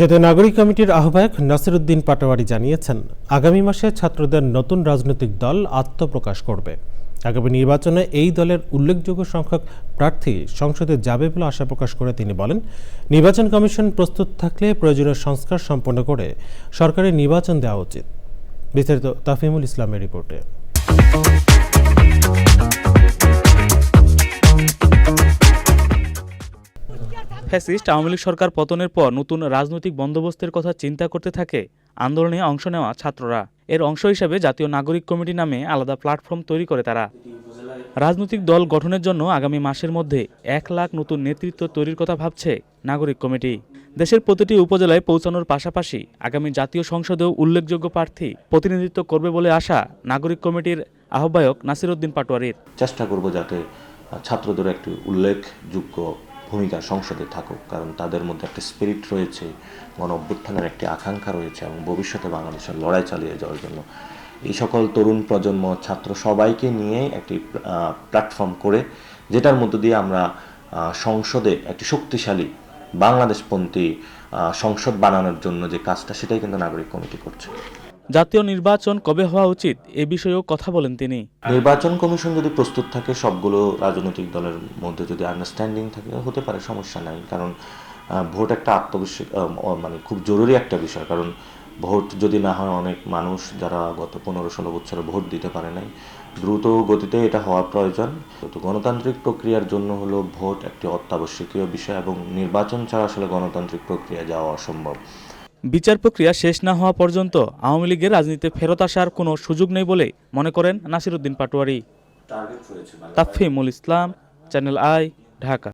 জাতীয় নাগরিক কমিটির আহ্বায়ক নাসির উদ্দিন পাটোয়ারি জানিয়েছেন, আগামী মাসে ছাত্রদের নতুন রাজনৈতিক দল আত্মপ্রকাশ করবে। আগামী নির্বাচনে এই দলের উল্লেখযোগ্য সংখ্যক প্রার্থী সংসদে যাবে বলে আশা প্রকাশ করে তিনি বলেন, নির্বাচন কমিশন প্রস্তুত থাকলে প্রয়োজনীয় সংস্কার সম্পন্ন করে সরকারের নির্বাচন দেওয়া উচিত। বিস্তারিত তাফিমুল ইসলামের রিপোর্টে। ফ্যাসিস্ট আওয়ামী লীগ সরকার পতনের পর নতুন রাজনৈতিক বন্দোবস্তের কথা চিন্তা করতে থাকে। আন্দোলনে অংশ নেওয়া ছাত্ররা। এর অংশ হিসাবে জাতীয় নাগরিক কমিটি নামে আলাদা প্ল্যাটফর্ম তৈরি করে তারা। রাজনৈতিক দল গঠনের জন্য আগামী মাসের মধ্যে এক লাখ নতুন নেতৃত্ব তৈরির কথা ভাবছে নাগরিক কমিটি। দেশের প্রতিটি উপজেলায় পৌঁছানোর পাশাপাশি আগামী জাতীয় সংসদেও উল্লেখযোগ্য প্রার্থী প্রতিনিধিত্ব করবে বলে আশা নাগরিক কমিটির আহ্বায়ক নাসিরউদ্দিন পাটোয়ারির। চেষ্টা করব যাতে ছাত্রদের একটি উল্লেখযোগ্য ভূমিকা সংসদে থাকুক, কারণ তাদের মধ্যে একটা স্পিরিট রয়েছে গণ অভ্যুত্থানের একটি আকাঙ্ক্ষা রয়েছে এবং ভবিষ্যতে বাংলাদেশের লড়াই চালিয়ে যাওয়ার জন্য। এই সকল তরুণ প্রজন্ম, ছাত্র সবাইকে নিয়ে একটি প্ল্যাটফর্ম করে, যেটার মধ্য দিয়ে আমরা সংসদে একটি শক্তিশালী বাংলাদেশপন্থী সংসদ বানানোর জন্য যে কাজটা, সেটাই কিন্তু নাগরিক কমিটি করছে। জাতীয় নির্বাচন কবে হওয়া উচিত এ বিষয়েও কথা বলেন তিনি। নির্বাচন কমিশন যদি প্রস্তুত থাকে, সবগুলো রাজনৈতিক দলের মধ্যে যদি আন্ডারস্ট্যান্ডিং থাকে, হতে পারে, সমস্যা নাই। কারণ ভোট একটা আত্মবিশ্বাস মানে খুব জরুরি একটা বিষয়। কারণ, ভোট যদি না হয়, অনেক মানুষ যারা গত পনেরো ষোলো বছরে ভোট দিতে পারে নাই, দ্রুত গতিতে এটা হওয়া প্রয়োজন। তো গণতান্ত্রিক প্রক্রিয়ার জন্য হলো ভোট একটি অত্যাবশ্যকীয় বিষয় এবং নির্বাচন ছাড়া আসলে গণতান্ত্রিক প্রক্রিয়া যাওয়া অসম্ভব। বিচার প্রক্রিয়া শেষ না হওয়া পর্যন্ত আওয়ামী লীগের রাজনীতিতে ফেরত আসার কোনো সুযোগ নেই বলে মনে করেন Nasiruddin Patwari. Tafimul Islam channel I Dhaka.